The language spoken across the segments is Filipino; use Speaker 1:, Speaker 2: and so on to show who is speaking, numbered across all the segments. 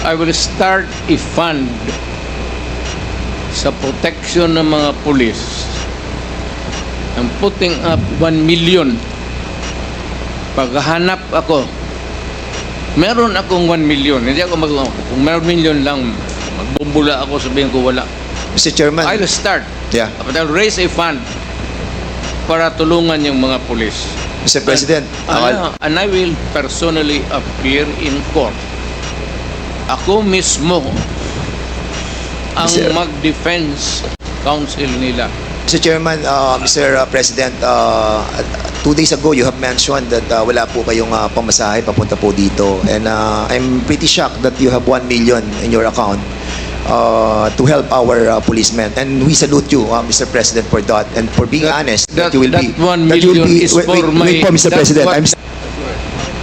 Speaker 1: I will start a fund sa protection ng mga pulis. I'm putting up 1 million. Paghanap ako, meron akong 1 million. Hindi ako mag... Kung meron million lang, magbumbula ako, sabihin ko wala.
Speaker 2: Mr. Chairman.
Speaker 1: I'll start.
Speaker 2: Yeah.
Speaker 1: But I'll raise a fund para tulungan yung mga pulis.
Speaker 2: Mr. President.
Speaker 1: Ano,
Speaker 2: uh,
Speaker 1: and I will personally appear in court. Ako mismo ang
Speaker 2: Mr.
Speaker 1: mag-defense counsel nila.
Speaker 2: Mr. Chairman, uh, Mr. President, uh, two days ago you have mentioned that uh, wala po kayong uh, pamasahe papunta po dito. And uh, I'm pretty shocked that you have 1 million in your account uh, to help our uh, policemen. And we salute you, uh, Mr. President, for that. And for being
Speaker 1: That-
Speaker 2: honest,
Speaker 1: that-
Speaker 2: you will
Speaker 1: that
Speaker 2: be...
Speaker 1: 1
Speaker 2: that you will
Speaker 1: million
Speaker 2: be-
Speaker 1: is
Speaker 2: wait,
Speaker 1: for
Speaker 2: wait,
Speaker 1: my-
Speaker 2: Wait po, Mr. President.
Speaker 1: what-
Speaker 2: I'm,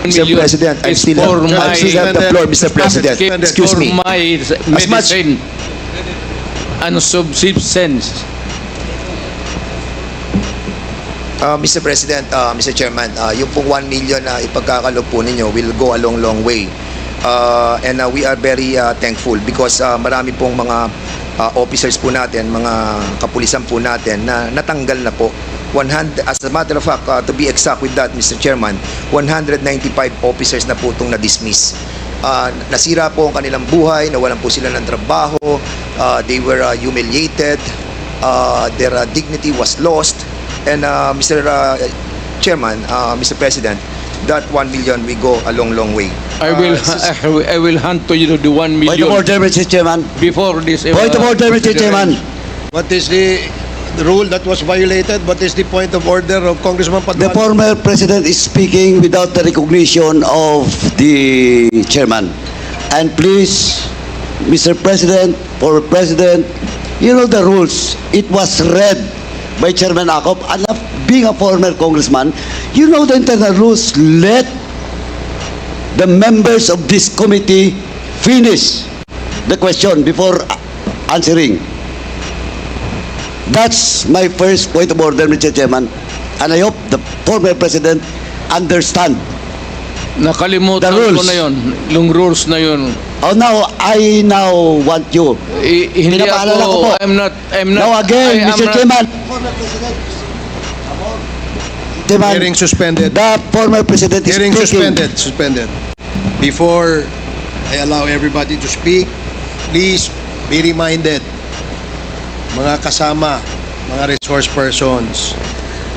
Speaker 2: Mr.
Speaker 1: Million
Speaker 2: President, I'm
Speaker 1: is
Speaker 2: still,
Speaker 1: for my-
Speaker 2: still have the floor, Mr. President. Excuse
Speaker 1: for
Speaker 2: me.
Speaker 1: my
Speaker 2: As much-
Speaker 1: medicine and subsistence.
Speaker 2: Uh, Mr. President, uh, Mr. Chairman, uh, yung pong 1 million na ipagkakalob po ninyo will go a long, long way. Uh, and uh, we are very uh, thankful because uh, marami pong mga uh, officers po natin, mga kapulisan po natin na natanggal na po. 100, as a matter of fact, uh, to be exact with that, Mr. Chairman, 195 officers na po itong na-dismiss. Uh, nasira po ang kanilang buhay, nawalan po sila ng trabaho, uh, they were uh, humiliated, uh, their uh, dignity was lost, And uh, Mr. Uh, Chairman, uh, Mr. President, that 1 million we go a long, long way.
Speaker 1: I will
Speaker 2: Uh,
Speaker 1: I will, I will hand to you the 1
Speaker 3: Point of
Speaker 1: million
Speaker 3: order, Mr. Chairman.
Speaker 1: before this. uh,
Speaker 3: Point of order, Mr. Chairman.
Speaker 4: What is the rule that was violated? What is the point of order of Congressman
Speaker 3: The
Speaker 4: Paduan?
Speaker 3: former president is speaking without the recognition of the chairman. And please, Mr. President, former president, you know the rules. It was read by Chairman Akop. And being a former congressman, you know the internal rules. Let the members of this committee finish the question before answering. That's my first point of order, Mr. Chairman. And I hope the former president understand.
Speaker 1: Nakalimutan
Speaker 3: The rules.
Speaker 1: ko na yon, yung rules na yon.
Speaker 3: Oh, now, I now want you.
Speaker 1: I, hindi
Speaker 3: Pinapaalala
Speaker 1: ako,
Speaker 3: ko po.
Speaker 1: I'm not, I'm not.
Speaker 3: Now again,
Speaker 1: I am
Speaker 3: Mr.
Speaker 1: not-
Speaker 3: Chairman. Former president. Chairman,
Speaker 4: Hearing suspended.
Speaker 3: the former president is
Speaker 4: Hearing
Speaker 3: speaking.
Speaker 4: suspended, suspended. Before I allow everybody to speak, please be reminded, mga kasama, mga resource persons,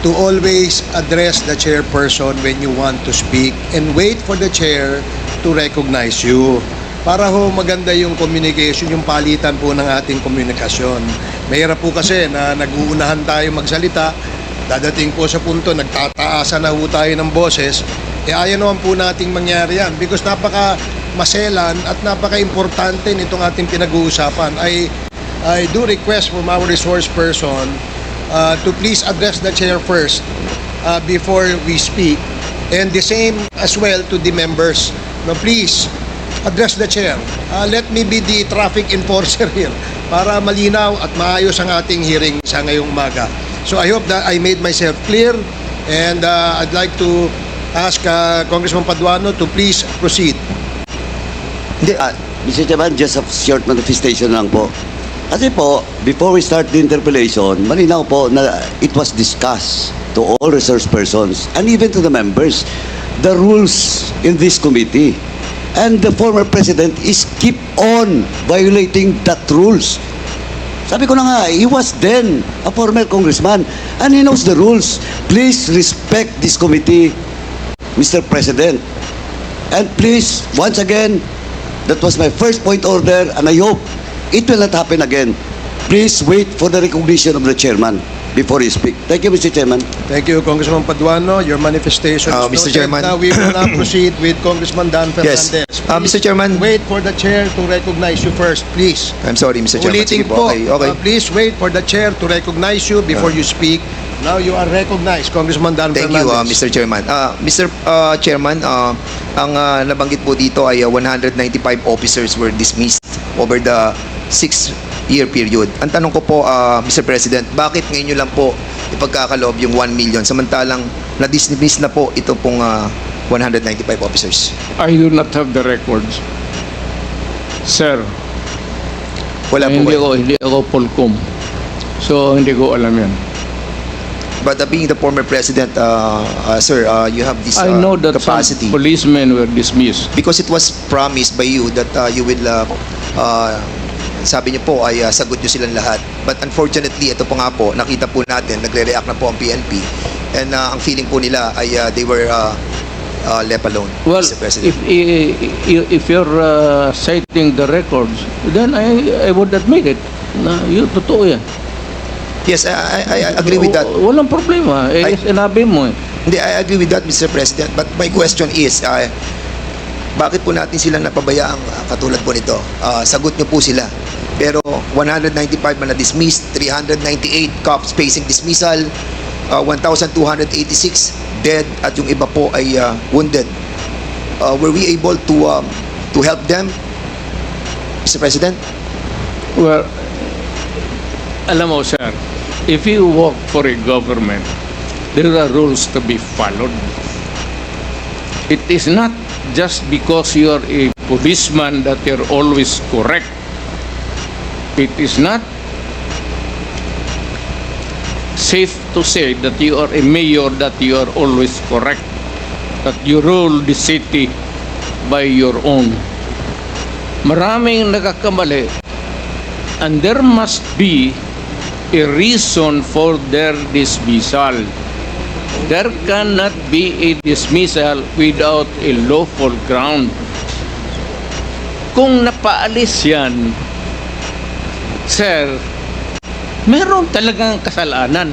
Speaker 4: to always address the chairperson when you want to speak and wait for the chair to recognize you. Para ho maganda yung communication, yung palitan po ng ating komunikasyon. Mahirap po kasi na nag-uunahan tayo magsalita, dadating po sa punto, nagtataasan na ho tayo ng boses, eh ayaw naman po nating mangyari yan because napaka maselan at napaka-importante nitong ating pinag-uusapan. I, I do request from our resource person uh, to please address the chair first uh, before we speak. And the same as well to the members. No, please, address the chair. Uh, let me be the traffic enforcer here para malinaw at maayos ang ating hearing sa ngayong umaga. So I hope that I made myself clear and uh, I'd like to ask uh, Congressman Paduano to please proceed.
Speaker 3: Hindi, ah, Mr. Chairman, just a short manifestation lang po. Kasi po, before we start the interpellation, malinaw po na it was discussed to all resource persons and even to the members the rules in this committee. And the former president is keep on violating that rules. Sabi ko na nga, he was then a former congressman and he knows the rules. Please respect this committee, Mr. President. And please, once again, that was my first point order and I hope it will not happen again. Please wait for the recognition of the chairman before you speak. Thank you, Mr. Chairman.
Speaker 4: Thank you, Congressman Paduano. Your manifestation
Speaker 2: Uh,
Speaker 4: is
Speaker 2: Mr. Chairman.
Speaker 4: Now we will now proceed with Congressman Dan
Speaker 2: Yes.
Speaker 4: Fernandez.
Speaker 2: Uh, Mr. Chairman.
Speaker 4: Wait for the chair to recognize you first, please.
Speaker 2: I'm sorry, Mr. Chairman.
Speaker 4: Ulitin
Speaker 2: Sige
Speaker 4: po.
Speaker 2: Okay, okay.
Speaker 4: uh, please wait for the chair to recognize you before you speak. Now you are recognized, Congressman Dan
Speaker 2: Thank you, uh,
Speaker 4: Fernandez.
Speaker 2: Mr. Chairman. Uh, Mr. Uh, Chairman, uh, ang uh, nabanggit po dito ay uh, 195 officers were dismissed over the six-year period. Ang tanong ko po, uh, Mr. President, bakit ngayon nyo lang po ipagkakaloob yung 1 million samantalang na-dismiss na po ito pong uh, 195 officers?
Speaker 1: I do not have the records. Sir,
Speaker 2: Wala po
Speaker 1: hindi ako, hindi ako Polcom. So, hindi ko alam yan.
Speaker 2: But uh, being the former president, uh, uh, sir, uh, you have this uh,
Speaker 1: I know that
Speaker 2: capacity.
Speaker 1: some policemen were dismissed.
Speaker 2: because it was promised by you that uh, you will uh, uh, sabi niyo po ay uh, sagot niyo silang lahat but unfortunately ito po nga po nakita po natin nagre-react na po ang PNP and uh, ang feeling po nila ay uh, they were uh, uh, left alone
Speaker 1: Well,
Speaker 2: Mr. President
Speaker 1: if if you're uh, citing the records, then I I would admit it. Na yun, totoo yan.
Speaker 2: yes I, I, I agree with that
Speaker 1: W- Walang problema. Eh,
Speaker 2: I-
Speaker 1: sinabi mo eh.
Speaker 2: hindi I agree with that Mr. President but my question is uh, bakit po natin sila napabayaang uh, katulad po nito uh, sagot niyo po sila pero 195 man na dismissed 398 cops facing dismissal uh, 1,286 dead at yung iba po ay uh, wounded. Uh, were we able to um, to help them, Mr. President?
Speaker 1: Well, alam mo, sir, if you work for a government, there are rules to be followed. It is not just because you are a policeman that you're always correct. It is not safe to say that you are a mayor that you are always correct, that you rule the city by your own. Maraming nagkakamali and there must be a reason for their dismissal. There cannot be a dismissal without a lawful ground. Kung napaalis yan, sir, meron talagang kasalanan.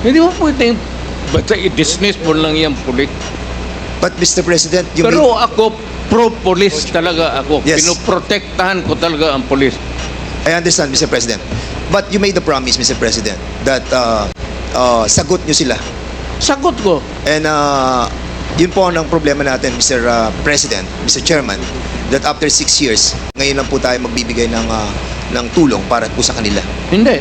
Speaker 1: Hindi mo pwedeng basta i-dismiss mo lang yung pulit.
Speaker 2: But Mr. President, you
Speaker 1: Pero ako, pro-police talaga ako.
Speaker 2: Yes.
Speaker 1: Pinoprotektahan ko talaga ang police.
Speaker 2: I understand, Mr. President. But you made the promise, Mr. President, that uh, uh, sagot nyo sila.
Speaker 1: Sagot ko.
Speaker 2: And uh, yun po ang problema natin, Mr. uh, President, Mr. Chairman, that after six years, ngayon lang po tayo magbibigay ng, uh, ng tulong para po sa kanila.
Speaker 1: Hindi.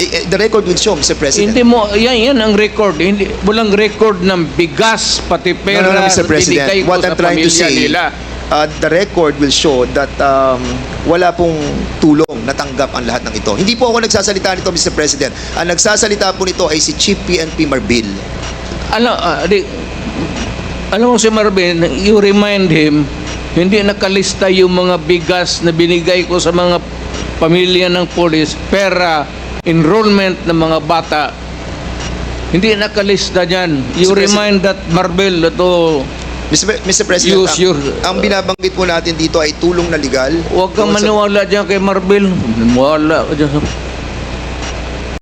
Speaker 2: Eh, eh, the record will show, Mr. President.
Speaker 1: Hindi mo, yan, yan ang record. Hindi, walang record ng bigas, pati
Speaker 2: No,
Speaker 1: pera
Speaker 2: no, no, Mr.
Speaker 1: na
Speaker 2: President. What I'm trying to say,
Speaker 1: nila.
Speaker 2: Uh, the record will show that um, wala pong tulong natanggap ang lahat ng ito. Hindi po ako nagsasalita nito, Mr. President. Ang nagsasalita po nito ay si Chief PNP Marbil.
Speaker 1: Alam, ah, di, alam mo si Marvin, you remind him, hindi nakalista yung mga bigas na binigay ko sa mga pamilya ng polis, pera, enrollment ng mga bata. Hindi nakalista dyan. You
Speaker 2: Mr. President-
Speaker 1: remind that Marvel to
Speaker 2: Mr. Mr. President,
Speaker 1: Use
Speaker 2: ang,
Speaker 1: your-
Speaker 2: ang binabanggit po natin dito ay tulong na legal.
Speaker 1: Huwag kang maniwala dyan kay Marvel. Ka dyan